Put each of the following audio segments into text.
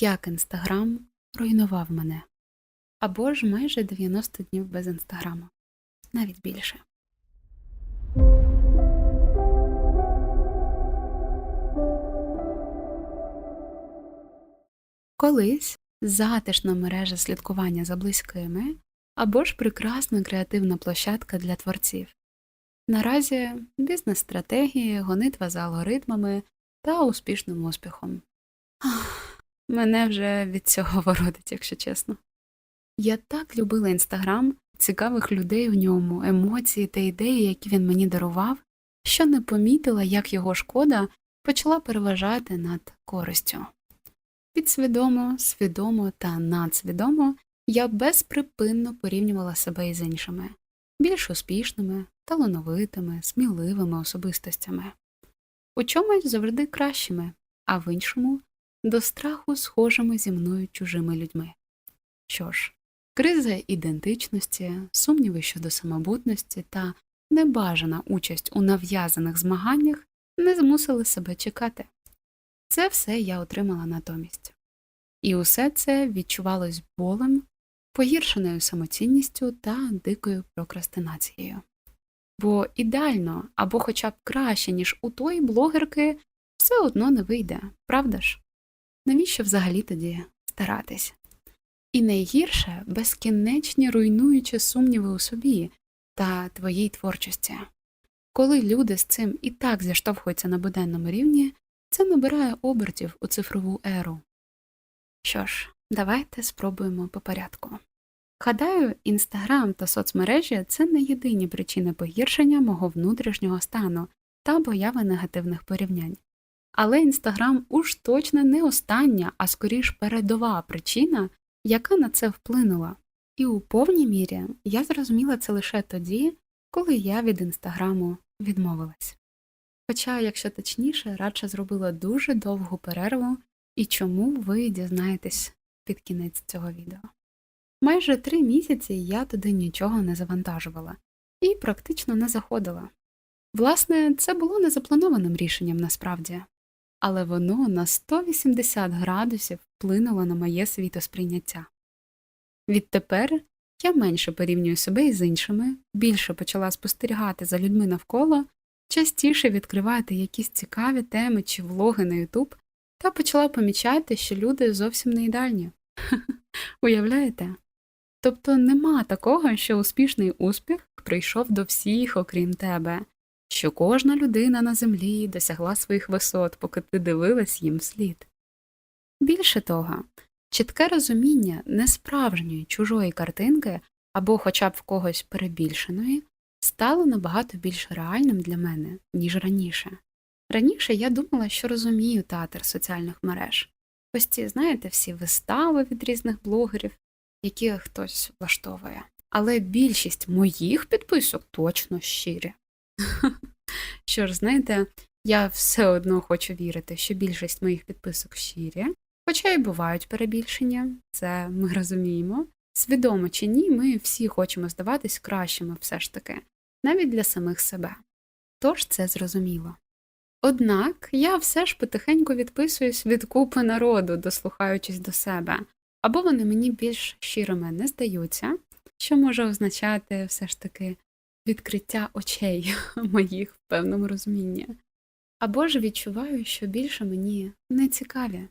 як Інстаграм руйнував мене. Або ж майже 90 днів без інстаграму, навіть більше. Колись затишна мережа слідкування за близькими або ж прекрасна креативна площадка для творців. Наразі бізнес-стратегії, гонитва за алгоритмами та успішним успіхом. Ах, мене вже від цього воротить, якщо чесно. Я так любила інстаграм, цікавих людей в ньому, емоції та ідеї, які він мені дарував, що не помітила, як його шкода почала переважати над користю. Підсвідомо, свідомо та надсвідомо я безприпинно порівнювала себе із іншими, більш успішними, талановитими, сміливими особистостями, у чомусь завжди кращими, а в іншому до страху схожими зі мною чужими людьми. Що ж, криза ідентичності, сумніви щодо самобутності та небажана участь у нав'язаних змаганнях не змусили себе чекати. Це все я отримала натомість. І усе це відчувалось болем, погіршеною самоцінністю та дикою прокрастинацією. Бо ідеально або хоча б краще, ніж у тої блогерки, все одно не вийде, правда ж? Навіщо взагалі тоді старатись? І найгірше безкінечні руйнуючі сумніви у собі та твоїй творчості. Коли люди з цим і так зіштовхуються на буденному рівні, це набирає обертів у цифрову еру. Що ж, давайте спробуємо по порядку. Гадаю, інстаграм та соцмережі це не єдині причини погіршення мого внутрішнього стану та появи негативних порівнянь. Але інстаграм уж точно не остання, а скоріш передова причина, яка на це вплинула. І у повній мірі я зрозуміла це лише тоді, коли я від інстаграму відмовилась. Хоча, якщо точніше, радше зробила дуже довгу перерву, і чому ви дізнаєтесь під кінець цього відео. Майже три місяці я туди нічого не завантажувала і практично не заходила. Власне, це було незапланованим рішенням насправді, але воно на 180 градусів вплинуло на моє світосприйняття. Відтепер я менше порівнюю себе із іншими, більше почала спостерігати за людьми навколо, частіше відкривати якісь цікаві теми чи влоги на YouTube та почала помічати, що люди зовсім не ідеальні. Уявляєте? Тобто нема такого, що успішний успіх прийшов до всіх, окрім тебе, що кожна людина на землі досягла своїх висот, поки ти дивилась їм вслід. Більше того, чітке розуміння несправжньої чужої картинки або хоча б в когось перебільшеної стало набагато більш реальним для мене, ніж раніше. Раніше я думала, що розумію театр соціальних мереж. Ось ці, знаєте, всі вистави від різних блогерів, які хтось влаштовує. Але більшість моїх підписок точно щирі. Що ж, знаєте, я все одно хочу вірити, що більшість моїх підписок щирі, хоча й бувають перебільшення, це ми розуміємо. Свідомо чи ні, ми всі хочемо здаватись кращими все ж таки, навіть для самих себе. Тож це зрозуміло. Однак я все ж потихеньку відписуюсь від купи народу, дослухаючись до себе, або вони мені більш щирими не здаються, що може означати все ж таки відкриття очей моїх в певному розумінні, або ж відчуваю, що більше мені не цікаві,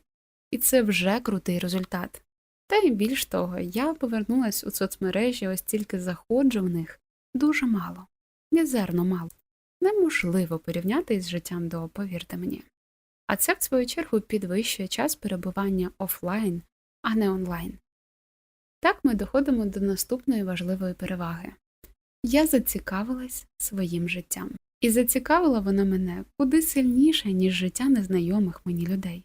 і це вже крутий результат. Та й більш того, я повернулась у соцмережі, ось тільки заходжу в них дуже мало, мізерно мало неможливо порівняти із життям до, повірте мені. А це, в свою чергу, підвищує час перебування офлайн, а не онлайн. Так ми доходимо до наступної важливої переваги я зацікавилась своїм життям, і зацікавила вона мене куди сильніше, ніж життя незнайомих мені людей.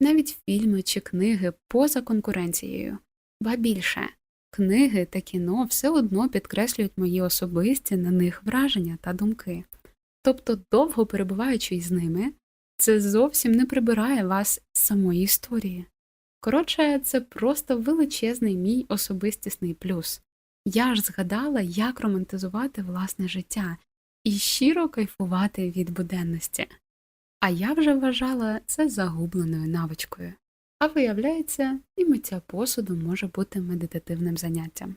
Навіть фільми чи книги поза конкуренцією, ба більше книги та кіно все одно підкреслюють мої особисті на них враження та думки. Тобто, довго перебуваючи із ними, це зовсім не прибирає вас з самої історії. Коротше, це просто величезний мій особистісний плюс. Я ж згадала, як романтизувати власне життя і щиро кайфувати від буденності. А я вже вважала це загубленою навичкою. А виявляється, і миття посуду може бути медитативним заняттям.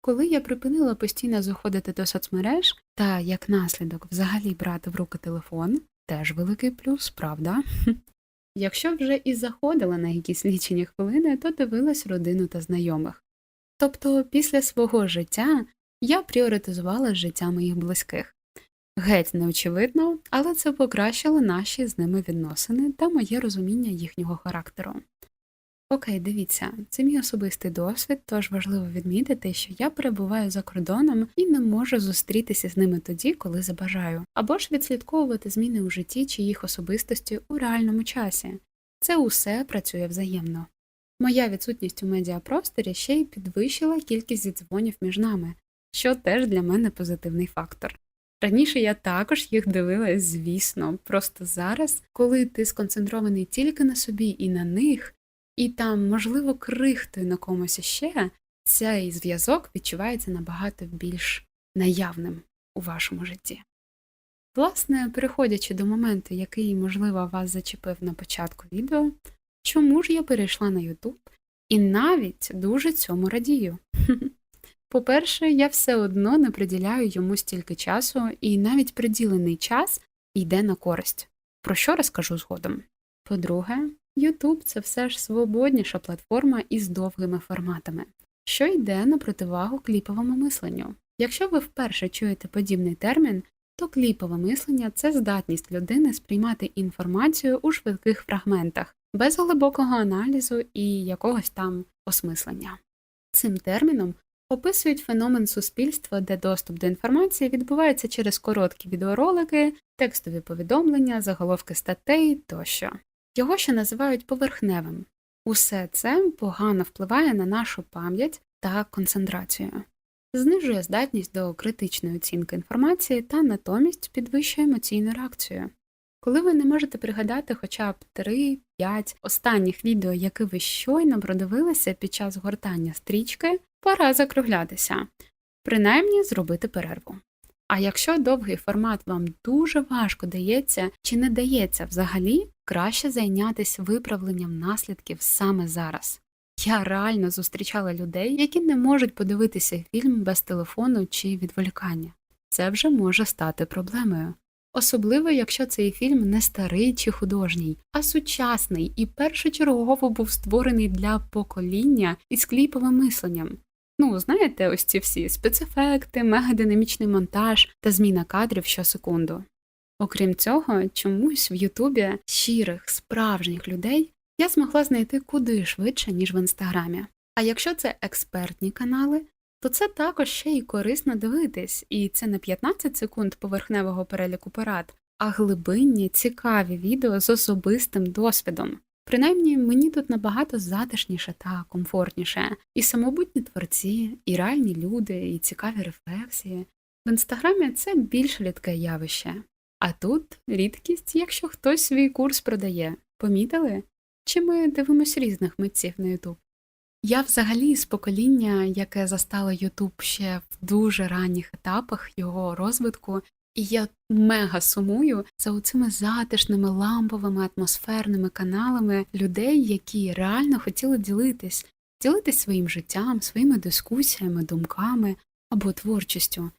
Коли я припинила постійно заходити до соцмереж та як наслідок взагалі брати в руки телефон, теж великий плюс, правда? Якщо вже і заходила на якісь лічені хвилини, то дивилась родину та знайомих. Тобто після свого життя я пріоритизувала життя моїх близьких. Геть неочевидно, але це покращило наші з ними відносини та моє розуміння їхнього характеру. Окей, дивіться, це мій особистий досвід, тож важливо відмітити, що я перебуваю за кордоном і не можу зустрітися з ними тоді, коли забажаю, або ж відслідковувати зміни у житті чи їх особистості у реальному часі. Це усе працює взаємно. Моя відсутність у медіапросторі ще й підвищила кількість зідзвонів між нами, що теж для мене позитивний фактор. Раніше я також їх дивилась, звісно, просто зараз, коли ти сконцентрований тільки на собі і на них, і там, можливо, крихтою на комусь іще, цей зв'язок відчувається набагато більш наявним у вашому житті. Власне, переходячи до моменту, який, можливо, вас зачепив на початку відео, чому ж я перейшла на YouTube і навіть дуже цьому радію. По-перше, я все одно не приділяю йому стільки часу, і навіть приділений час йде на користь, про що розкажу згодом. По-друге, YouTube – це все ж свободніша платформа із довгими форматами, що йде на противагу кліповому мисленню. Якщо ви вперше чуєте подібний термін, то кліпове мислення це здатність людини сприймати інформацію у швидких фрагментах, без глибокого аналізу і якогось там осмислення. Цим терміном описують феномен суспільства, де доступ до інформації відбувається через короткі відеоролики, текстові повідомлення, заголовки статей тощо. Його ще називають поверхневим. Усе це погано впливає на нашу пам'ять та концентрацію, знижує здатність до критичної оцінки інформації та натомість підвищує емоційну реакцію. Коли ви не можете пригадати хоча б 3-5 останніх відео, які ви щойно продивилися під час гортання стрічки, пора закруглятися, принаймні зробити перерву. А якщо довгий формат вам дуже важко дається чи не дається взагалі, краще зайнятися виправленням наслідків саме зараз. Я реально зустрічала людей, які не можуть подивитися фільм без телефону чи відволікання. Це вже може стати проблемою. Особливо, якщо цей фільм не старий чи художній, а сучасний і першочергово був створений для покоління із кліповим мисленням. Ну, знаєте, ось ці всі спецефекти, мегадинамічний монтаж та зміна кадрів щосекунду. Окрім цього, чомусь в Ютубі щирих, справжніх людей я змогла знайти куди швидше, ніж в інстаграмі. А якщо це експертні канали, то це також ще й корисно дивитись, і це не 15 секунд поверхневого переліку порад, а глибинні, цікаві відео з особистим досвідом. Принаймні, мені тут набагато затишніше та комфортніше, і самобутні творці, і реальні люди, і цікаві рефлексії. В інстаграмі це більш рідке явище. А тут рідкість, якщо хтось свій курс продає. Помітили? Чи ми дивимося різних митців на Ютуб? Я взагалі з покоління, яке застало Ютуб ще в дуже ранніх етапах його розвитку, і я мега сумую за цими затишними ламповими атмосферними каналами людей, які реально хотіли ділитись, ділитись своїм життям, своїми дискусіями, думками або творчістю.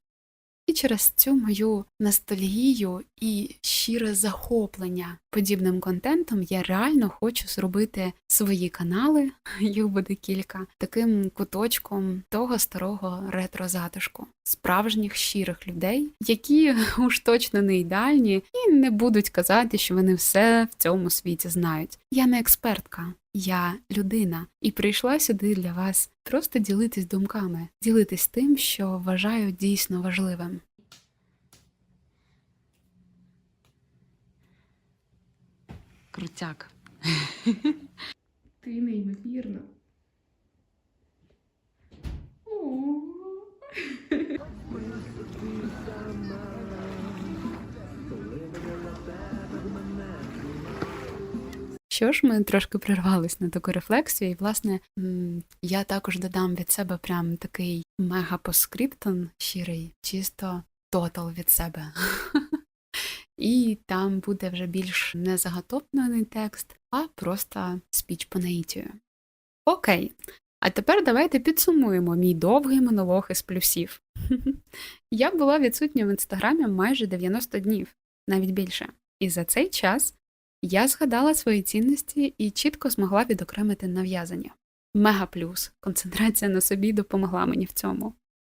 І через цю мою ностальгію і щире захоплення подібним контентом я реально хочу зробити свої канали, їх буде кілька, таким куточком того старого ретро-затишку, справжніх щирих людей, які уж точно не ідеальні, і не будуть казати, що вони все в цьому світі знають. Я не експертка, я людина, і прийшла сюди для вас просто ділитись думками, ділитись тим, що вважаю дійсно важливим. Крутяк. Ти неймовірна. Що ж, ми трошки прервались на таку рефлексію, і, власне, я також додам від себе прям такий мега-поскриптон щирий, чисто тотал від себе. І там буде вже більш не заготовлений текст, а просто спіч по наїтію. Окей. А тепер давайте підсумуємо мій довгий монолог із плюсів. Я була відсутня в інстаграмі майже 90 днів, навіть більше. І за цей час я згадала свої цінності і чітко змогла відокремити нав'язання. Мега плюс. Концентрація на собі допомогла мені в цьому.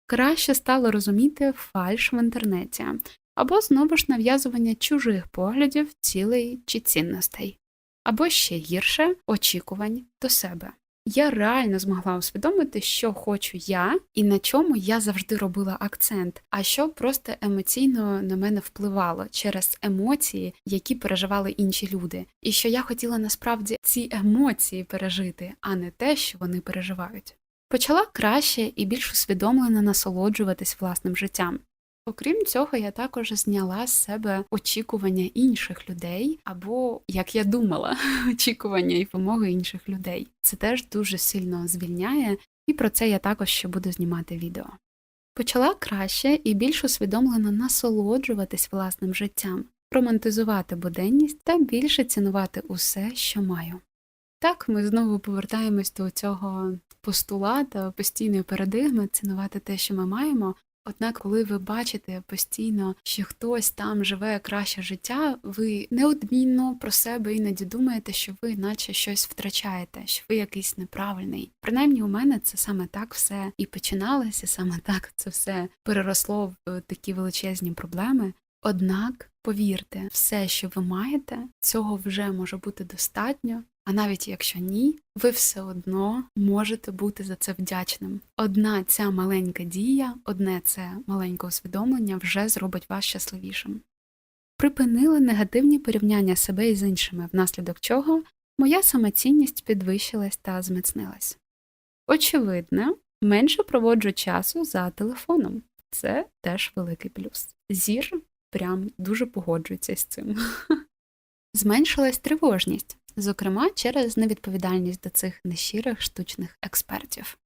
Краще стало розуміти фальш в інтернеті, або знову ж нав'язування чужих поглядів, цілей чи цінностей, або ще гірше очікувань до себе. Я реально змогла усвідомити, що хочу я і на чому я завжди робила акцент, а що просто емоційно на мене впливало через емоції, які переживали інші люди, і що я хотіла насправді ці емоції пережити, а не те, що вони переживають. Почала краще і більш усвідомлено насолоджуватись власним життям. Окрім цього, я також зняла з себе очікування інших людей, або, як я думала, очікування і вимоги інших людей. Це теж дуже сильно звільняє, і про це я також ще буду знімати відео. Почала краще і більш усвідомлено насолоджуватись власним життям, романтизувати буденність та більше цінувати усе, що маю. Так, ми знову повертаємось до цього постулата, постійної парадигми цінувати те, що ми маємо. Однак, коли ви бачите постійно, що хтось там живе краще життя, ви неодмінно про себе іноді думаєте, що ви наче щось втрачаєте, що ви якийсь неправильний. Принаймні, у мене це саме так все і починалося, саме так це все переросло в такі величезні проблеми. Однак, повірте, все, що ви маєте, цього вже може бути достатньо. А навіть якщо ні, ви все одно можете бути за це вдячним. Одна ця маленька дія, одне це маленьке усвідомлення вже зробить вас щасливішим. Припинили негативні порівняння себе із іншими, внаслідок чого моя самоцінність підвищилась та зміцнилась. Очевидно, менше проводжу часу за телефоном. Це теж великий плюс. Зір прям дуже погоджується з цим. Зменшилась тривожність, зокрема через невідповідальність до цих нещирих штучних експертів.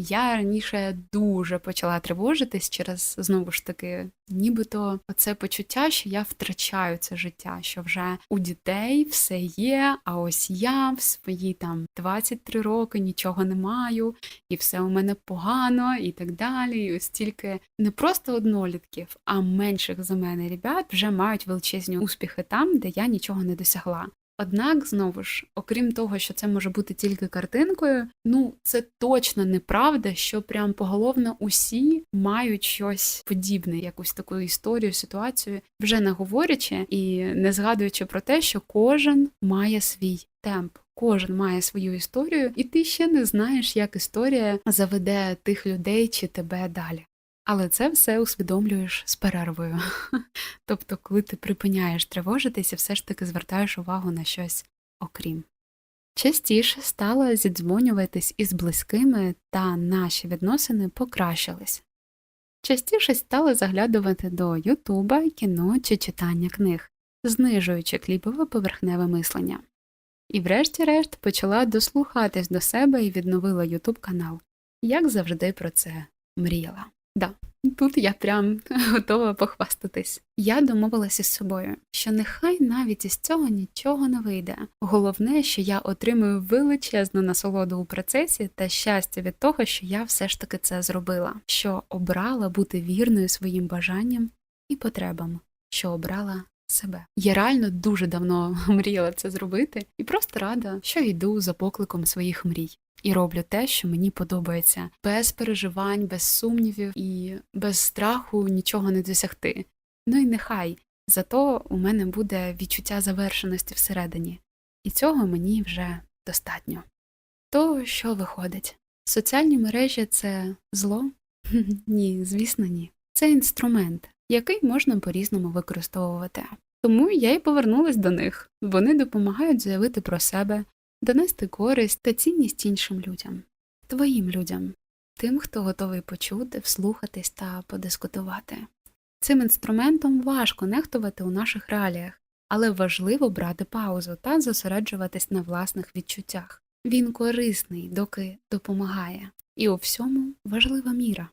Я раніше дуже почала тривожитись через знову ж таки, нібито оце почуття, що я втрачаю це життя, що вже у дітей все є, а ось я в свої там 23 роки нічого не маю, і все у мене погано, і так далі. І ось тільки не просто однолітків, а менших за мене ребят вже мають величезні успіхи там, де я нічого не досягла. Однак, знову ж, окрім того, що це може бути тільки картинкою, ну це точно неправда, що прям поголовно усі мають щось подібне, якусь таку історію, ситуацію, вже не говорячи і не згадуючи про те, що кожен має свій темп. Кожен має свою історію, і ти ще не знаєш, як історія заведе тих людей чи тебе далі. Але це все усвідомлюєш з перервою. Тобто, коли ти припиняєш тривожитись і все ж таки звертаєш увагу на щось окрім. Частіше стала зідзвонюватись із близькими, та наші відносини покращились. Частіше стала заглядувати до Ютуба, кіно чи читання книг, знижуючи кліпове поверхневе мислення. І врешті-решт почала дослухатись до себе і відновила Ютуб канал. Як завжди про це мріяла. Да, тут я прям готова похвастатись. Я домовилася з собою, що нехай навіть із цього нічого не вийде. Головне, що я отримую величезну насолоду у процесі та щастя від того, що я все ж таки це зробила, що обрала бути вірною своїм бажанням і потребам, що обрала себе. Я реально дуже давно мріяла це зробити, і просто рада, що йду за покликом своїх мрій. І роблю те, що мені подобається, без переживань, без сумнівів і без страху нічого не досягти. Ну і нехай зато у мене буде відчуття завершеності всередині, і цього мені вже достатньо. То що виходить? Соціальні мережі це зло? Ні, звісно, ні. Це інструмент, який можна по-різному використовувати. Тому я й повернулась до них. Вони допомагають заявити про себе, донести користь та цінність іншим людям, твоїм людям, тим, хто готовий почути, вслухатись та подискутувати. Цим інструментом важко нехтувати у наших реаліях, але важливо брати паузу та зосереджуватись на власних відчуттях. Він корисний, доки допомагає, і у всьому важлива міра.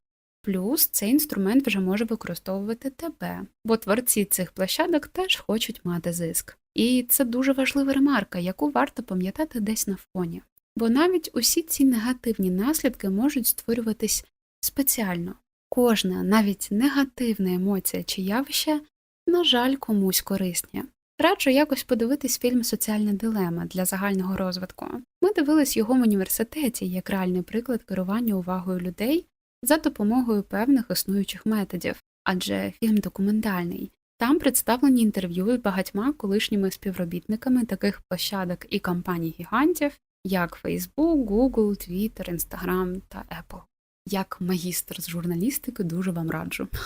Плюс цей інструмент вже може використовувати тебе, бо творці цих площадок теж хочуть мати зиск. І це дуже важлива ремарка, яку варто пам'ятати десь на фоні. Бо навіть усі ці негативні наслідки можуть створюватись спеціально. Кожна, навіть негативна емоція чи явище, на жаль, комусь корисні. Раджу якось подивитись фільм Соціальна дилема для загального розвитку. Ми дивились його в університеті як реальний приклад керування увагою людей за допомогою певних існуючих методів, адже фільм документальний. Там представлені інтерв'ю з багатьма колишніми співробітниками таких площадок і компаній гігантів, як Facebook, Google, Twitter, Instagram та Apple. Як магістр з журналістики дуже вам раджу.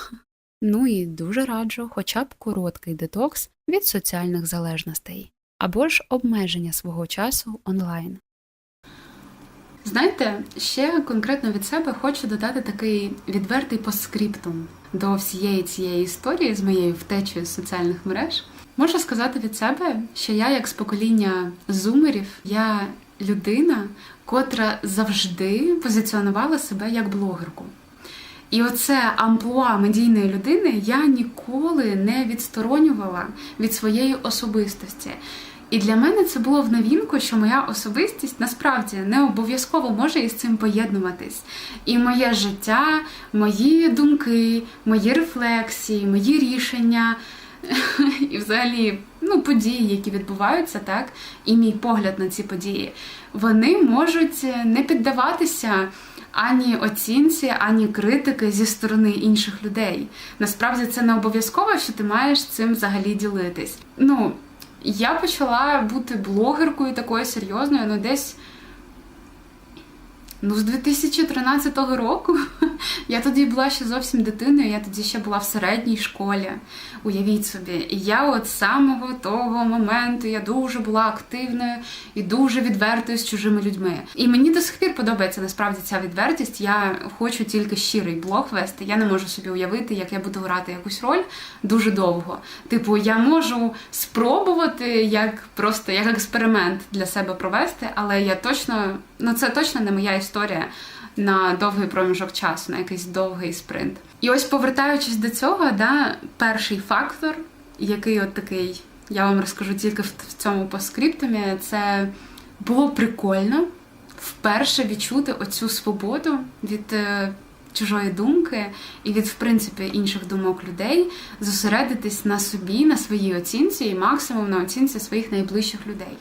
Ну і дуже раджу хоча б короткий детокс від соціальних залежностей або ж обмеження свого часу онлайн. Знаєте, ще конкретно від себе хочу додати такий відвертий постскриптум до всієї цієї історії з моєю втечею з соціальних мереж. Можу сказати від себе, що я, як з покоління зумерів, я людина, котра завжди позиціонувала себе як блогерку. І оце амплуа медійної людини я ніколи не відсторонювала від своєї особистості. І для мене це було в новінку, що моя особистість насправді не обов'язково може із цим поєднуватись. І моє життя, мої думки, мої рефлексії, мої рішення. І взагалі ну, події, які відбуваються, так, і мій погляд на ці події, вони можуть не піддаватися ані оцінці, ані критики зі сторони інших людей. Насправді це не обов'язково, що ти маєш цим взагалі ділитись. Ну, я почала бути блогеркою такою серйозною, ну десь. Ну, з 2013 року я тоді була ще зовсім дитиною, я тоді ще була в середній школі. Уявіть собі, і я от з самого того моменту я дуже була активною і дуже відвертою з чужими людьми. І мені до сих пір подобається насправді ця відвертість. Я хочу тільки щирий блог вести. Я не можу собі уявити, як я буду грати якусь роль дуже довго. Типу, я можу спробувати як просто як експеримент для себе провести, але я точно ну це точно не моя історія на довгий проміжок часу, на якийсь довгий спринт. І ось повертаючись до цього, да, перший фактор, який от такий, я вам розкажу тільки в, цьому постскриптумі, це було прикольно вперше відчути оцю свободу від е, чужої думки і від, в принципі, інших думок людей, зосередитись на собі, на своїй оцінці і максимум на оцінці своїх найближчих людей.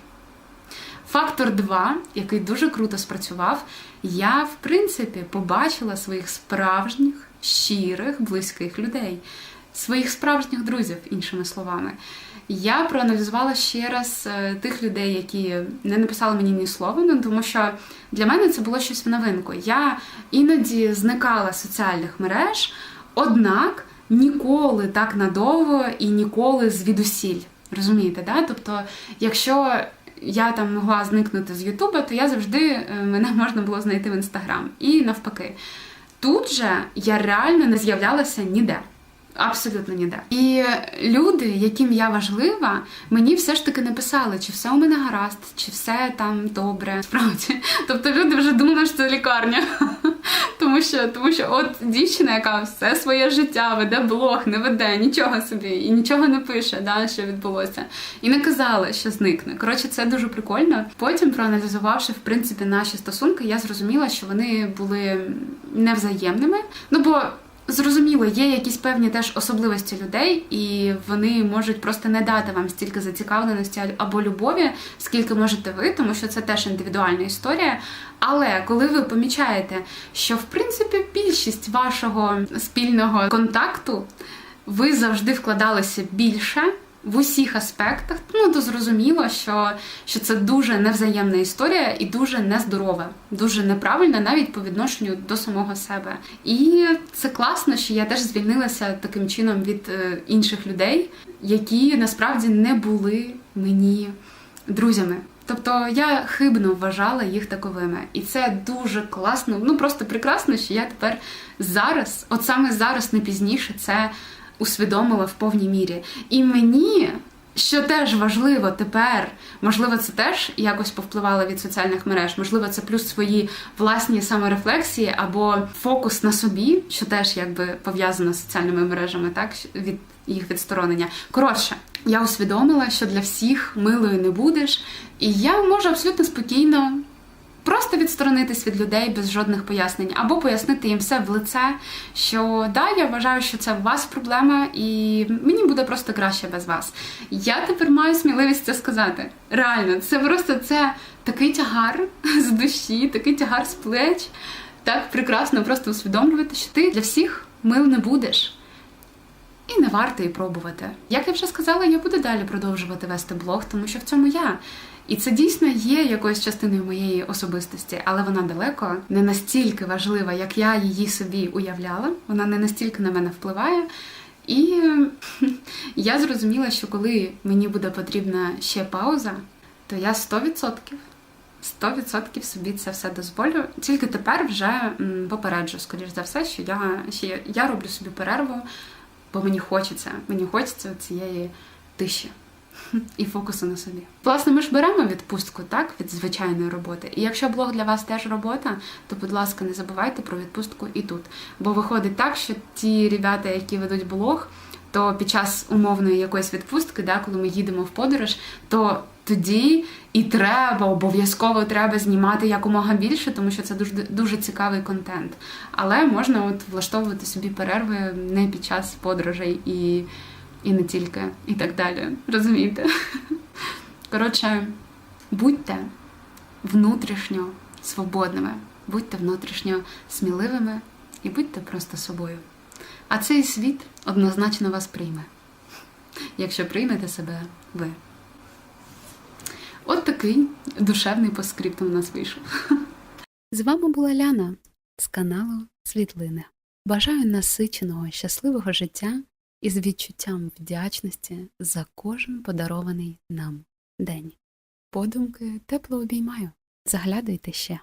Фактор 2, який дуже круто спрацював, я, в принципі, побачила своїх справжніх, щирих, близьких людей, своїх справжніх друзів, іншими словами. Я проаналізувала ще раз е, тих людей, які не написали мені ні слова, ну тому що для мене це було щось в новинку. Я іноді зникала з соціальних мереж, однак ніколи так надовго і ніколи звідусіль. Розумієте, да? Тобто, якщо я там могла зникнути з Ютуба, то я завжди е, мене можна було знайти в інстаграм. І навпаки. Тут же я реально не з'являлася ніде. Абсолютно ніде. І люди, яким я важлива, мені все ж таки написали, чи все у мене гаразд, чи все там добре. Справді. Тобто люди вже думали, що це лікарня. Тому що, тому що от дівчина, яка все своє життя веде блог, не веде нічого собі і нічого не пише, да, що відбулося. І не казала, що зникне. Коротше, це дуже прикольно. Потім, проаналізувавши в принципі наші стосунки, я зрозуміла, що вони були невзаємними. Ну бо. Зрозуміло, є якісь певні теж особливості людей, і вони можуть просто не дати вам стільки зацікавленості або любові, скільки можете ви, тому що це теж індивідуальна історія. Але коли ви помічаєте, що в принципі більшість вашого спільного контакту ви завжди вкладалися більше. В усіх аспектах, ну то зрозуміло, що що це дуже невзаємна історія і дуже нездорова, дуже неправильна навіть по відношенню до самого себе. І це класно, що я теж звільнилася таким чином від е, інших людей, які насправді не були мені друзями. Тобто я хибно вважала їх таковими, і це дуже класно. Ну просто прекрасно, що я тепер зараз, от саме зараз, не пізніше, це усвідомила в повній мірі. І мені Що теж важливо тепер, можливо, це теж якось повпливало від соціальних мереж, можливо, це плюс свої власні саморефлексії або фокус на собі, що теж якби пов'язано з соціальними мережами, так від їх відсторонення. Коротше, я усвідомила, що для всіх милою не будеш, і я можу абсолютно спокійно. Просто відсторонитись від людей без жодних пояснень, або пояснити їм все в лице, що да, я вважаю, що це у вас проблема, і мені буде просто краще без вас. Я тепер маю сміливість це сказати. Реально, це просто це такий тягар з душі, такий тягар з плеч. Так прекрасно просто усвідомлювати, що ти для всіх мил не будеш. І не варто і пробувати. Як я вже сказала, я буду далі продовжувати вести блог, тому що в цьому я. І це дійсно є якоюсь частиною моєї особистості, але вона далеко не настільки важлива, як я її собі уявляла. Вона не настільки на мене впливає. І я зрозуміла, що коли мені буде потрібна ще пауза, то я 100%, 100% собі це все дозволю. Тільки тепер вже попереджу, скоріш за все, що я, я, я роблю собі перерву, бо мені хочеться, мені хочеться цієї тиші і фокусу на собі. Власне, ми ж беремо відпустку так від звичайної роботи. І якщо блог для вас теж робота, то будь ласка, не забувайте про відпустку і тут. Бо виходить так, що ті ребята, які ведуть блог, то під час умовної якоїсь відпустки, да, коли ми їдемо в подорож, то тоді і треба, обов'язково треба знімати якомога більше, тому що це дуже дуже цікавий контент. Але можна от влаштовувати собі перерви не під час подорожей і і не тільки, і так далі. Розумієте? Коротше, будьте внутрішньо свободними, будьте внутрішньо сміливими і будьте просто собою. А цей світ однозначно вас прийме, якщо приймете себе ви. От такий душевний поскриптум у нас вийшов. З вами була Ляна з каналу Світлини. Бажаю насиченого, щасливого життя із відчуттям вдячності за кожен подарований нам день. Подумки тепло обіймаю. Заглядуйте ще.